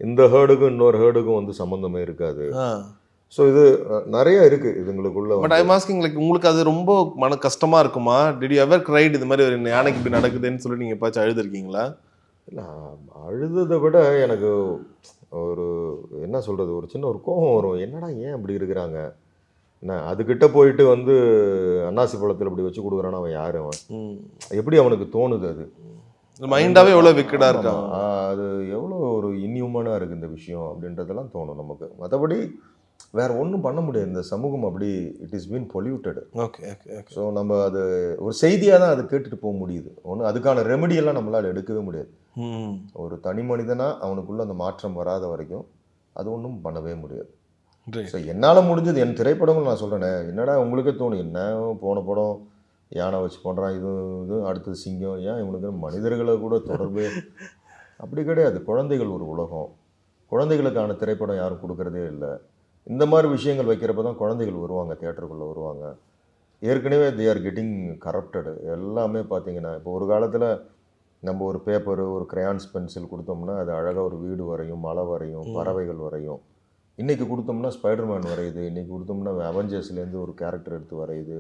இந்த ஹேர்டுக்கும் இன்னொரு ஹேர்டுக்கும் வந்து சம்மந்தமே இருக்காது. ஸோ இது நிறைய இருக்கு இதுங்களுக்குள்ள பட் ஐ மாஸ்கிங் லைக் உங்களுக்கு அது ரொம்ப மன கஷ்டமா இருக்குமா? டிட் யூ எவர் கிரைட் இது மாதிரி ஒரு யானைக்கு இப்படி நடக்குதுன்னு சொல்லி நீங்கள் எப்பாச்சும் அழுதுருக்கீங்களா? இல்லை அழுததை விட எனக்கு ஒரு என்ன சொல்றது ஒரு சின்ன ஒரு கோபம் வரும். என்னடா ஏன் இப்படி இருக்கிறாங்க? என்ன அதுக்கிட்ட போயிட்டு வந்து அன்னாசி பழத்தில் இப்படி வச்சு கொடுக்குறான்னு அவன் யார் அவன்? எப்படி அவனுக்கு தோணுது அது? மைண்டாவே எவ்வளோ ஆமா. ஆ, அது எவ்வளோ ஒரு இன்ஹியூமனாக இருக்குது இந்த விஷயம் அப்படின்றதெல்லாம் தோணும் நமக்கு. மற்றபடி வேற ஒன்றும் பண்ண முடியாது. இந்த சமூகம் அப்படி it is been polluted okay okay so நம்ம அது ஒரு செய்தியாக தான் அதை கேட்டுட்டு போக முடியுது. ஒன்று அதுக்கான ரெமெடி எல்லாம் நம்மளால் எடுக்கவே முடியாது. ஒரு தனி மனிதனா அவனுக்குள்ள அந்த மாற்றம் வராத வரைக்கும் அது ஒன்றும் பண்ணவே முடியாது. ஸோ என்னால் முடிஞ்சது என் திரைப்படங்கள் நான் சொல்கிறேனே என்னடா உங்களுக்கே தோணும் என்ன போன படம் யானை வச்சு பண்ணுறான் இது இது அடுத்தது சிங்கம் ஏன் இவனுக்கு மனிதர்களை கூட தொடர்பு? அப்படி கிடையாது. குழந்தைகள் ஒரு உலகம். குழந்தைகளுக்கான திரைப்படம் யாரும் கொடுக்கறதே இல்லை. இந்த மாதிரி விஷயங்கள் வைக்கிறப்ப தான் குழந்தைகள் வருவாங்க தியேட்டருக்குள்ளே வருவாங்க. ஏற்கனவே தே ஆர் கெட்டிங் கரப்டடு எல்லாமே பார்த்தீங்கன்னா இப்போ ஒரு காலத்தில் நம்ம ஒரு பேப்பரு ஒரு கிரையான்ஸ் பென்சில் கொடுத்தோம்னா அது அழகாக ஒரு வீடு வரையும் மலை வரையும் பறவைகள் வரையும். இன்னைக்கு கொடுத்தோம்னா ஸ்பைடர்மேன் வரையுது இன்னைக்கு கொடுத்தோம்னா அவெஞ்சர்ஸ்லேருந்து ஒரு கேரக்டர் எடுத்து வரையுது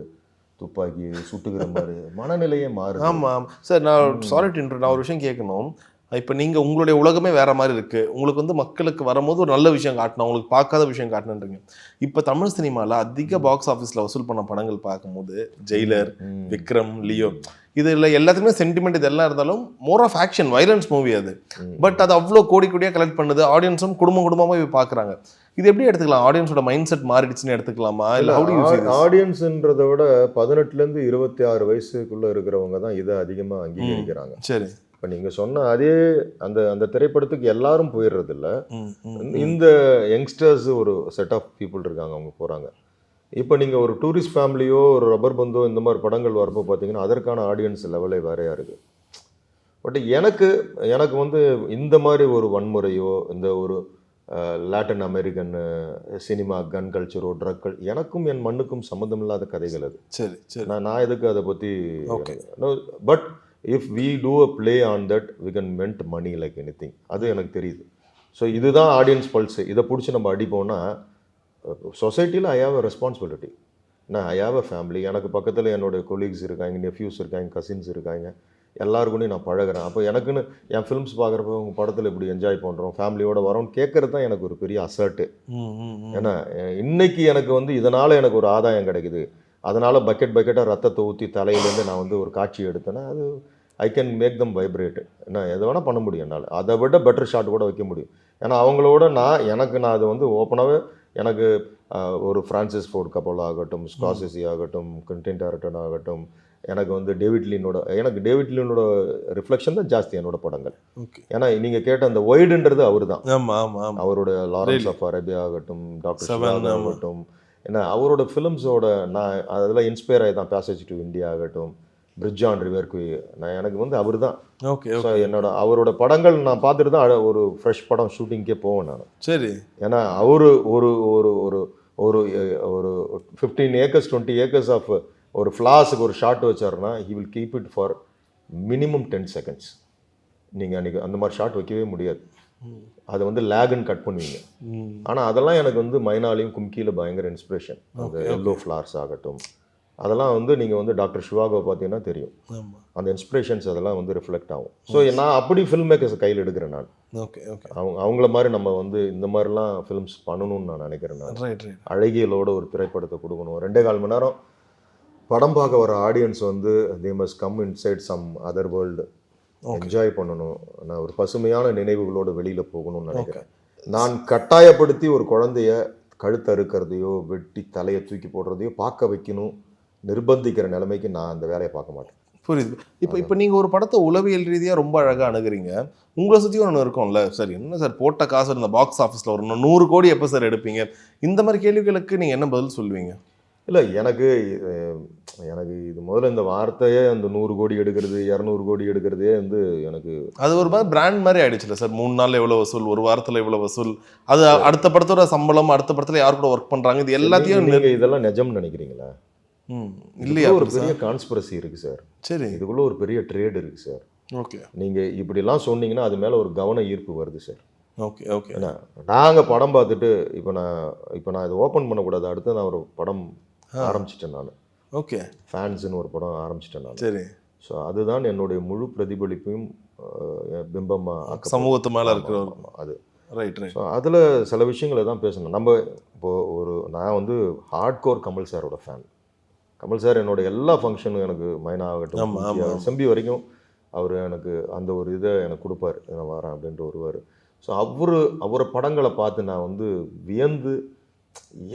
துப்பாக்கி சுட்டுக்கிற மாதிரி மனநிலையே மாறுது. ஆமாம் சார் நான் சாரி டு நான் ஒரு விஷயம் கேட்கணும். இப்போ நீங்கள் உங்களுடைய உலகமே வேற மாதிரி இருக்கு. உங்களுக்கு வந்து மக்களுக்கு வரும்போது ஒரு நல்ல விஷயம் காட்டணும் உங்களுக்கு பார்க்காத விஷயம் காட்டணுன்றீங்க. இப்போ தமிழ் சினிமாவில் அதிக பாக்ஸ் ஆஃபீஸில் வசூல் பண்ண படங்கள் பார்க்கும்போது ஜெயிலர். விக்ரம் லியோ இதில் எல்லாத்துக்குமே சென்டிமெண்ட் இதெல்லாம் இருந்தாலும் more of action violence movie அது. பட் அது அவ்வளோ கோடி கோடியாக கலெக்ட் பண்ணுது ஆடியன்ஸும் குடும்பம் குடும்பமாக போய் பார்க்குறாங்க. இது எப்படி எடுத்துக்கலாம்? ஆடியன்ஸோட மைண்ட் செட் மாறிடுச்சுன்னு எடுத்துக்கலாமா? இல்லை? ஆடியன்ஸ்ன்றதை விட பதினெட்டுலேருந்து இருபத்தி ஆறு வயசுக்குள்ள இருக்கிறவங்க தான் இதை அதிகமாக அங்கீகரிக்கிறாங்க. சரி. இப்போ நீங்கள் சொன்ன அதே அந்த அந்த திரைப்படத்துக்கு எல்லாரும் போயிடுறது இல்ல. இந்த யங்ஸ்டர்ஸ் ஒரு செட் ஆஃப் பீப்புள் இருக்காங்க அவங்க போகிறாங்க இப்போ நீங்கள் ஒரு டூரிஸ்ட் ஃபேமிலியோ ஒரு ரப்பர் பந்தோ இந்த மாதிரி படங்கள் வரப்போ பார்த்தீங்கன்னா அதற்கான ஆடியன்ஸ் லெவலே வேறையாக இருக்குது பட் எனக்கு எனக்கு வந்து இந்த மாதிரி ஒரு வன்முறையோ இந்த ஒரு லாட்டின் அமெரிக்கன் சினிமா கன் கல்ச்சரோ ட்ரக் எனக்கும் என் மண்ணுக்கும் சம்மந்தம் இல்லாத கதைகள் அது. சரி சரி. நான் நான் எதுக்கு அதை பற்றி Okay. But if we do a play on that we can mint money like anything அது எனக்கு தெரியுது. ஸோ இதுதான் ஆடியன்ஸ் பல்ஸ் இதை பிடிச்சி நம்ம அடிப்போம்னா சொசைட்டியில் ஐ ஹாவ் அ ரெஸ்பான்சிபிலிட்டி நான் ஐ ஹாவ் அ ஃபேமிலி எனக்கு பக்கத்தில் என்னோட கொலீக்ஸ் இருக்காங்க நெஃப்யூஸ் இருக்காங்க கசின்ஸ் இருக்காங்க. எல்லாருக்கூடயும் நான் பழகுறேன். அப்போ எனக்குன்னு என் ஃபிலிம்ஸ் பார்க்குறப்ப உங்கள் படத்தில் இப்படி என்ஜாய் பண்ணுறோம் ஃபேமிலியோட வரோம்னு கேட்குறது தான் எனக்கு ஒரு பெரிய அசர்ட்டு. ஏன்னா இன்னைக்கு எனக்கு வந்து இதனால் எனக்கு ஒரு ஆதாயம் கிடைக்குது. அதனால் பக்கெட் பக்கெட்டாக ரத்தத்தை ஊற்றி தலையிலேருந்து நான் வந்து ஒரு காட்சி எடுத்தேன்னா அது I can make them vibrate நான் எதை வேணால் பண்ண முடியும் என்னால். அதை விட பெட்டர் ஷாட் கூட வைக்க முடியும். ஏன்னா அவங்களோட நான் எனக்கு நான் அதை வந்து ஓப்பனாகவே எனக்கு ஒரு ஃப்ரான்சிஸ் ஃபோர்ட் கப்பல் ஆகட்டும் ஸ்காசிசி ஆகட்டும் டாரட்டன் ஆகட்டும் எனக்கு வந்து டேவிட் லீனோட எனக்கு டேவிட் லீனோட ரிஃப்ளெக்ஷன் தான் ஜாஸ்தி என்னோட படங்கள். ஓகே. ஏன்னா நீங்கள் கேட்ட அந்த ஒய்டுன்றது அவர் தான் ஆமா ஆமா. ஆமா அவரோட லாரன்ஸ்? ஆஃப் அரேபியா ஆகட்டும் டாக்டர். ஆகட்டும். ஏன்னா அவரோட ஃபிலிம்ஸோட நான் அதெல்லாம் இன்ஸ்பயர் ஆகி தான் பேசேஜ் டு இந்தியா ஆகட்டும் பிரிட்ஜ் ஆன் ரிவர் நான் எனக்கு வந்து அவர் தான் ஓகே ஸோ என்னோட அவரோட படங்கள் நான் பார்த்துட்டு தான் ஒரு ஃப்ரெஷ் படம் ஷூட்டிங்க்கே போவேன் நான். சரி. ஏன்னா அவரு ஒரு ஒரு ஒரு ஒரு ஒரு fifteen acres twenty acres of ஒரு ஃப்ளாஸுக்கு ஒரு shot வச்சாருன்னா he will keep it for minimum ten seconds நீங்கள் அன்றைக்கி அந்த மாதிரி ஷாட் வைக்கவே முடியாது. அதை வந்து லேகுன்னு கட் பண்ணுவீங்க. ஆனால் அதெல்லாம் எனக்கு வந்து மைனாலையும் கும்கியில் பயங்கர இன்ஸ்பிரேஷன் அந்த எல்லோ ஃப்ளார்ஸ் ஆகட்டும். அதெல்லாம் வந்து நீங்கள் வந்து டாக்டர் சிவாகோ பார்த்தீங்கன்னா தெரியும். அந்த இன்ஸ்பிரேஷன்ஸ் அதெல்லாம் வந்து ரிஃப்ளெக்ட் ஆகும். ஸோ நான் அப்படி ஃபில்ம் மேக்கர்ஸ் கையில் எடுக்கிறேன் நான். Okay okay. அவங்க அவங்கள மாதிரி நம்ம வந்து இந்த மாதிரிலாம் ஃபிலிம்ஸ் பண்ணணும்னு நான் நினைக்கிறேன் நான். அழகியலோட ஒரு திரைப்படத்தை கொடுக்கணும். ரெண்டே கால் மணி நேரம் படம் பார்க்க வர ஆடியன்ஸ் வந்து they must come inside some other world enjoy பண்ணணும். நான் ஒரு பசுமையான நினைவுகளோட வெளியில் போகணும்னு நினைக்கிறேன். நான் கட்டாயப்படுத்தி ஒரு குழந்தைய கழுத்து அறுக்கிறதையோ வெட்டி தலையை தூக்கி போடுறதையோ பார்க்க வைக்கணும் நிர்பந்திக்கிற நிலைமைக்கு நான் அந்த வேலையை பார்க்க மாட்டேன். புரியுது. இப்போ இப்போ நீங்க ஒரு படத்தை உளவியல் ரீதியா ரொம்ப அழகா அணுகுறீங்க. உங்களை சுத்தி ஒன்று இருக்கும்ல சார் என்ன சார் போட்ட காசு இந்த பாக்ஸ் ஆஃபீஸ்ல ஒரு நூறு கோடி எப்போ சார் எடுப்பீங்க? இந்த மாதிரி கேள்விகளுக்கு நீங்க என்ன பதில் சொல்லுவீங்க? இல்லை எனக்கு எனக்கு இது முதல்ல இந்த வார்த்தையே அந்த நூறு கோடி எடுக்கிறது இரநூறு கோடி எடுக்கிறதே வந்து எனக்கு அது ஒரு மாதிரி பிராண்ட் மாதிரி ஆயிடுச்சுல சார். மூணு நாள்ல எவ்வளவு வசூல் ஒரு வாரத்துல எவ்வளவு வசூல்? அது அடுத்த படத்தோட சம்பளம் அடுத்த படத்துல யார் கூட ஒர்க் பண்றாங்க? இது எல்லாத்தையும் நீங்க இதெல்லாம் நிஜம் நினைக்கிறீங்களா? ம், இல்லையா ஒரு? பெரிய கான்ஸ்பிரசி இருக்கு சார். சரி. இதுக்குள்ள ஒரு பெரிய ட்ரேட் இருக்கு சார். ஓகே. நீங்க இப்படிலாம் சொன்னீங்கன்னா அது மேல ஒரு கவன ஈர்ப்பு வருது சார். Okay okay. ஏன்னா நாங்க படம் பார்த்துட்டு இப்போ நான் இப்போ நான் இதை ஓப்பன் பண்ணக்கூடாது அடுத்து நான் ஒரு படம் ஆரம்பிச்சிட்டேன் நான். ஓகே. ஃபேன்ஸ்னு ஒரு படம் ஆரம்பிச்சிட்டேன் நான். சரி. ஸோ அதுதான் என்னுடைய முழு பிரதிபலிப்பையும் அஹ், பிம்பமா ஆக்க சமூகத்து மேல இருக்கிற அது. ரைட் ஸோ அதில் சில விஷயங்களை தான் பேசணும். நம்ம இப்போ ஒரு நான் வந்து ஹார்ட் கோர் கமல் சாரோட ஃபேன் கமல் சார் என்னோட எல்லா ஃபங்க்ஷனும் எனக்கு மைனா ஆகட்டும், செம்பி வரைக்கும் அவர் எனக்கு அந்த ஒரு இதை எனக்கு கொடுப்பாரு. நான் வரேன் அப்படின்ட்டு வருவார். ஸோ அவரு அவரை படங்களை பார்த்து நான் வந்து வியந்து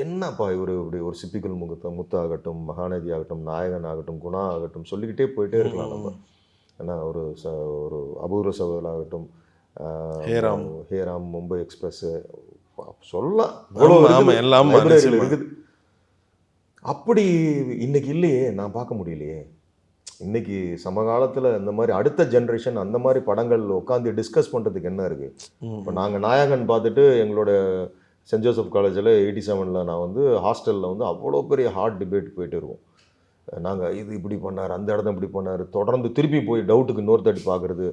என்னப்பா இவர் இப்படி ஒரு சிப்பிக்கல் முகத்த முத்தாகட்டும் மகாநதி ஆகட்டும் நாயகன் ஆகட்டும் குணா ஆகட்டும் சொல்லிக்கிட்டே போயிட்டே இருக்கலாம் நம்ம ஏன்னா ஒரு ச ஒரு அபூர்வ சகோதரர் ஆகட்டும் ஹேராம். ஹேராம் மும்பை எக்ஸ்பிரஸ் சொல்லலாம் இருக்குது. எல்லாம். இருக்குது அப்படி இன்னைக்கு இல்லையே நான் பார்க்க முடியலையே இன்னைக்கு சமகாலத்தில் இந்த மாதிரி அடுத்த ஜென்ரேஷன் அந்த மாதிரி படங்கள் உட்காந்து டிஸ்கஸ் பண்ணுறதுக்கு என்ன இருக்கு இப்போ நாங்கள் நாயகன் பார்த்துட்டு எங்களோட சென்ட் ஜோசப் காலேஜில் எயிட்டி செவனில் நான் வந்து ஹாஸ்டலில் வந்து அவ்வளோ பெரிய ஹார்ட் டிபேட் போயிட்டு இருக்கோம் நாங்கள் இது இப்படி பண்ணார் அந்த இடத்த இப்படி பண்ணார் தொடர்ந்து திருப்பி போய் டவுட்டுக்கு இன்னொரு தட்டி பார்க்குறது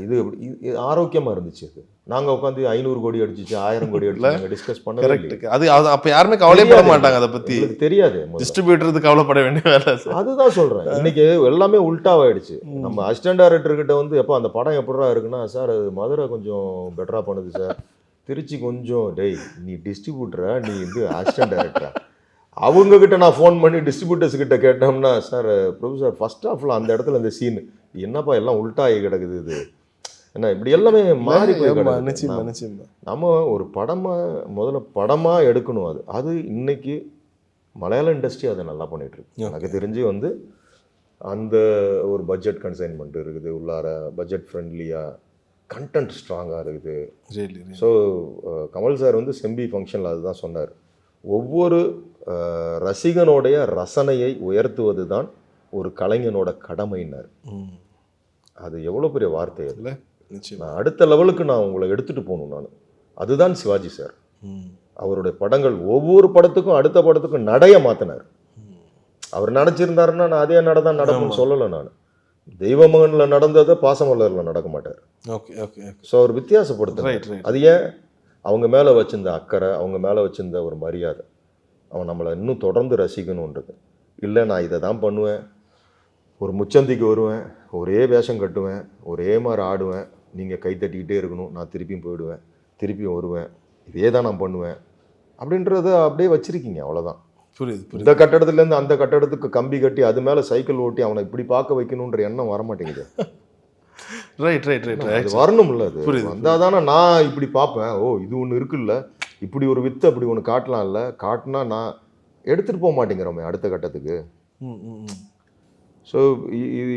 இது இது- ஆரோக்கியமாக இருந்துச்சு அது நாங்கள் உட்காந்து ஐநூறு கோடி அடிச்சிச்சு ஆயிரம் கோடி அடிச்சு டிஸ்கஸ் கரெக்ட் இல்லையே. அது அது அப்ப யாருமே கவலைப்பட. மாட்டாங்க அதை பத்தி. எங்களுக்கு தெரியாது. டிஸ்ட்ரிபியூட்டருக்கு கவலைப்பட வேண்டிய வேலை அதுதான் சொல்றேன். இன்னைக்கு எல்லாமே உல்டாவாயிடுச்சு. நம்ம அசிஸ்டன்ட் டைரக்டர் கிட்ட வந்து எப்போ அந்த படம் எப்படிடா இருக்குன்னா சார் அது மதுரை கொஞ்சம் பெட்டரா பண்ணுது சார். திருச்சி கொஞ்சம் டேய் நீ டிஸ்ட்ரிபியூட்டரா நீ வந்து அசிஸ்டன்ட் டைரக்டரா அவங்க கிட்ட நான் ஃபோன் பண்ணி டிஸ்ட்ரிபியூட்டர்ஸ் கிட்ட கேட்டோம்னா சார் பிரபு சார் ஃபர்ஸ்ட் ஹாஃப்ல அந்த இடத்துல இந்த சீன் என்னப்பா எல்லாம் உல்டாகி கிடக்குது இது? என்ன இப்படி எல்லாமே மாறி போய் நம்ம ஒரு படமா முதல்ல படமா எடுக்கணும் அது. அது இன்னைக்கு மலையாள இண்டஸ்ட்ரி அதை நல்லா பண்ணிட்டு இருக்கு எனக்கு தெரிஞ்சு வந்து அந்த ஒரு பட்ஜெட் கன்சைன்மெண்ட் இருக்குது. உள்ளார பட்ஜெட் ஃப்ரெண்ட்லியாக கண்டென்ட் ஸ்ட்ராங்காக இருக்குது. ஸோ கமல் சார் வந்து செம்பி ஃபங்க்ஷனில் அதுதான் சொன்னார். ஒவ்வொரு அஹ், ரசிகனுடைய ரசனையை உயர்த்துவது தான் ஒரு கலைஞனோட கடமைன்னார். அது எவ்வளோ பெரிய வார்த்தை இல்ல நான் அடுத்த லெவலுக்கு நான் உங்களை எடுத்துட்டு போகணும் நான். அதுதான் சிவாஜி சார். அவருடைய படங்கள் ஒவ்வொரு படத்துக்கும் அடுத்த படத்துக்கும் நடைய மாத்தினார். அவர் நடிச்சிருந்தாருன்னா நான் அதே நட தான் நடக்கும்னு சொல்லலை நான். தெய்வமகனில் நடந்ததை பாசமலரில் நடக்க மாட்டார். ஓகே ஓகே ஸோ அவர் வித்தியாசப்படுத்த அது ஏன்? அவங்க மேலே வச்சிருந்த அக்கறை அவங்க மேலே வச்சிருந்த ஒரு மரியாதை. அவன் நம்மளை இன்னும் தொடர்ந்து ரசிக்கணுன்றது. இல்லை நான் இதை தான் பண்ணுவேன். ஒரு முச்சந்திக்கு வருவேன் ஒரே வேஷம் கட்டுவேன் ஒரே மாதிரி ஆடுவேன். நீங்கள் கை தட்டிக்கிட்டே இருக்கணும் நான் திருப்பியும் போயிடுவேன் திருப்பியும் வருவேன். இதே தான் நான் பண்ணுவேன். அப்படின்றத அப்படியே வச்சிருக்கீங்க அவ்வளோதான் புரியுது இந்த கட்டடத்துலேருந்து அந்த கட்டடத்துக்கு கம்பி கட்டி அது மேலே சைக்கிள் ஓட்டி அவனை இப்படி பார்க்க வைக்கணுன்ற எண்ணம் வர மாட்டேங்குது ரைட் ரைட் ரைட் அது வரணும்ல அது. புரியுது. வந்தால் தானே நான் இப்படி பார்ப்பேன். ஓ இது ஒன்று இருக்குல்ல. இப்படி ஒரு வித்து அப்படி ஒன்று காட்டலாம்ல. காட்டினா நான் எடுத்துகிட்டு போக மாட்டேங்கிறோமே அடுத்த கட்டத்துக்கு. ஸோ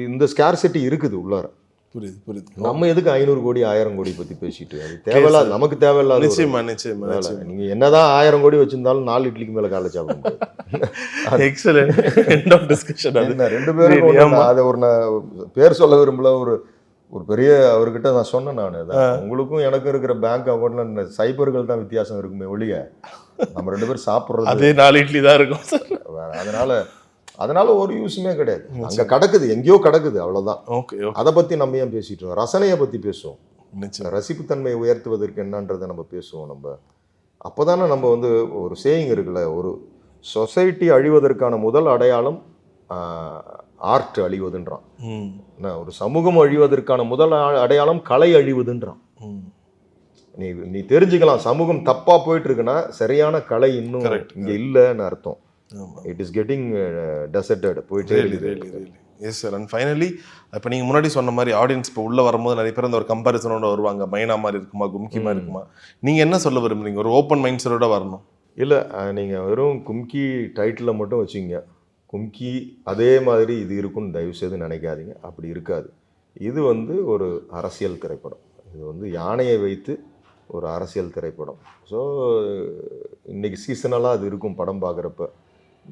இந்த ஸ்கேர்சிட்டி இருக்குது உள்ளார. புரியுது புரியுது. நம்ம எதுக்கு ஐநூறு கோடி ஆயிரம் கோடி பற்றி பேசிட்டு அது தேவையில்லாத நமக்கு தேவையில்லாத நிச்சயமா நிச்சயமா வேலை. நிச்சயமா. நீங்க என்னதான் ஆயிரம் கோடி வச்சிருந்தாலும் நாலு இட்லிக்கு மேல காலை சாப்பிட முடியாது. எக்ஸலென்ட் எண்ட் ஆஃப் டிஸ்கஷன் அது. ரெண்டு பேரும். அதை ஒரு நான் பேர் சொல்ல விரும்பல ஒரு ஒரு பெரிய அவர்கிட்ட நான் சொன்னேன் நான். உங்களுக்கும் எனக்கும் இருக்கிற பேங்க் அக்கௌண்ட்ல சைபர்கள் தான் வித்தியாசம் இருக்குமே ஒழிய நம்ம ரெண்டு பேரும் சாப்பிடுறது அதே நாலு இட்லி தான் இருக்கும். அதனால அதனால ஒரு யூஸுமே கிடையாது. அங்க கிடக்குது எங்கேயோ கிடக்குது அவ்வளவுதான். ஓகே அதை பத்தி நம்ம ஏன் பேசிட்டு இருக்கோம்? ரசனையை பத்தி பேசுவோம். ரசிப்புத்தன்மையை உயர்த்துவதற்கு என்னன்றதை நம்ம பேசுவோம் நம்ம. அப்போதானே நம்ம வந்து ஒரு சேயிங் இருக்குல்ல ஒரு சொசைட்டி அழிவதற்கான முதல் அடையாளம் ஆர்ட் அழிவதுன்றான். என்ன, ஒரு சமூகம் அழிவதற்கான முதல் அடையாளம் கலை அழிவதுன்றான். நீ நீ தெரிஞ்சுக்கலாம் சமூகம் தப்பா போயிட்டு இருக்குன்னா சரியான கலை இன்னும் இங்க இல்லைன்னு அர்த்தம். இட் இஸ் கெட்டிங் டெசர்டட் போயிட்டே எஸ் சார் அண்ட் ஃபைனலி இப்போ நீங்கள் முன்னாடி சொன்ன மாதிரி ஆடியன்ஸ் இப்போ உள்ளே வரும்போது நிறைய பேர் அந்த ஒரு கம்பாரிசனோட வருவாங்க. மைனா மாதிரி இருக்குமா கும்கி மாதிரி இருக்குமா? நீங்கள் என்ன சொல்ல விரும்புறீங்க? ஒரு ஓப்பன் மைண்ட் செட்டோட வரணும். இல்லை நீங்கள் வெறும் கும்கி டைட்டிலை மட்டும் வச்சுங்க. கும்கி அதே மாதிரி இது இருக்குன்னு தயவு செய்து நினைக்காதீங்க. அப்படி இருக்காது. இது வந்து ஒரு அரசியல் திரைப்படம். இது வந்து யானையை வைத்து ஒரு அரசியல் திரைப்படம். ஸோ இன்னைக்கு சீசனலாக அது இருக்கும் படம் பார்க்குறப்ப.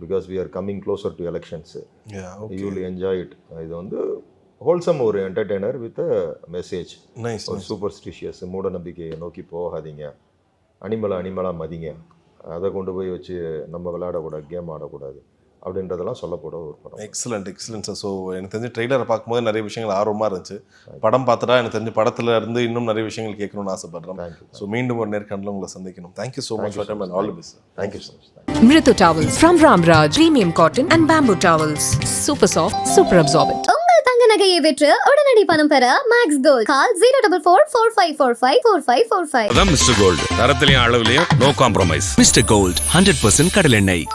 Because we are coming closer to elections you will enjoy it இது வந்து ஹோல்சம் ஒரு என்டர்டெய்னர் வித் மெசேஜ் நைஸ் ஒரு சூப்பர்ஸ்டிஷியஸ் மூட நம்பிக்கையை நோக்கி போகாதீங்க. அனிமலை அனிமலாக மதிங்க. அதை கொண்டு போய் வச்சு நம்ம விளையாடக்கூடாது கேம் ஆடக்கூடாது. அப்படின்றதெல்லாம் சொல்லப்போட ஒரு படம். எக்ஸலண்ட் எக்ஸலண்ட் சார் ஸோ எனக்கு தெரிஞ்சு ட்ரெய்லரை பார்க்கும்போது நிறைய விஷயங்கள் ஆர்வமாக இருந்துச்சு. படம் பார்த்துட்டா எனக்கு தெரிஞ்சு படத்துல இருந்து இன்னும் நிறைய விஷயங்கள் கேட்கணும்னு ஆசைப்படுறேன் ஸோ மீண்டும் ஒரு நேர்காணல உங்களை சந்திக்கணும். Thank you so much for time and all the best thank you so much Mritu towels from Ramraj. Premium cotton and bamboo towels. Super soft, super absorbent. உங்கள் தங்க நகையை விற்று உடனடி பணம் பெற Max Gold call zero double four four five four five four five four five அதான் mister gold தரத்திலையும் அளவுலையும் no compromise Mister Gold hundred percent கடலெண்ணெய்